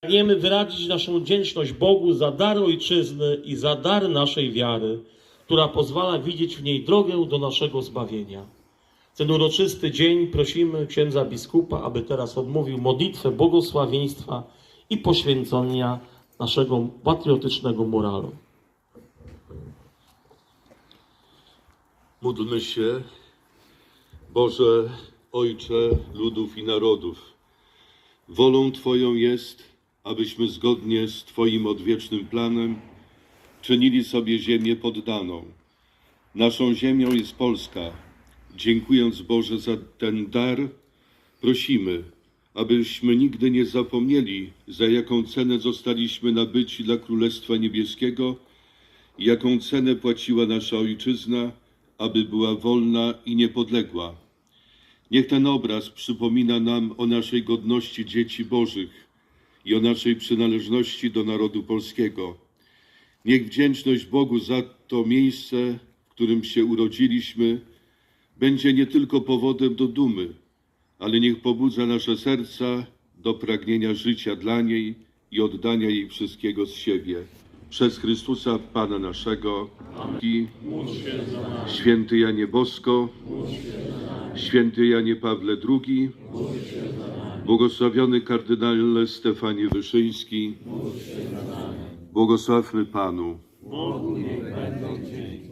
Pragniemy wyrazić naszą wdzięczność Bogu za dar ojczyzny i za dar naszej wiary, która pozwala widzieć w niej drogę do naszego zbawienia. W ten uroczysty dzień prosimy księdza biskupa, aby teraz odmówił modlitwę błogosławieństwa i poświęcenia naszego patriotycznego moralu. Módlmy się, Boże, Ojcze ludów i narodów. Wolą Twoją jest, abyśmy zgodnie z Twoim odwiecznym planem czynili sobie ziemię poddaną. Naszą ziemią jest Polska. Dziękując Boże za ten dar, prosimy, abyśmy nigdy nie zapomnieli, za jaką cenę zostaliśmy nabyci dla Królestwa Niebieskiego jaką cenę płaciła nasza ojczyzna, aby była wolna i niepodległa. Niech ten obraz przypomina nam o naszej godności dzieci Bożych i o naszej przynależności do narodu polskiego. Niech wdzięczność Bogu za to miejsce, w którym się urodziliśmy, będzie nie tylko powodem do dumy, ale niech pobudza nasze serca do pragnienia życia dla niej i oddania jej wszystkiego z siebie. Przez Chrystusa Pana naszego i Święty Janie Bosko, Święty Janie Pawle II, błogosławiony kardynale Stefanie Wyszyński, błogosławmy Panu. Bogu niech będą dzięki.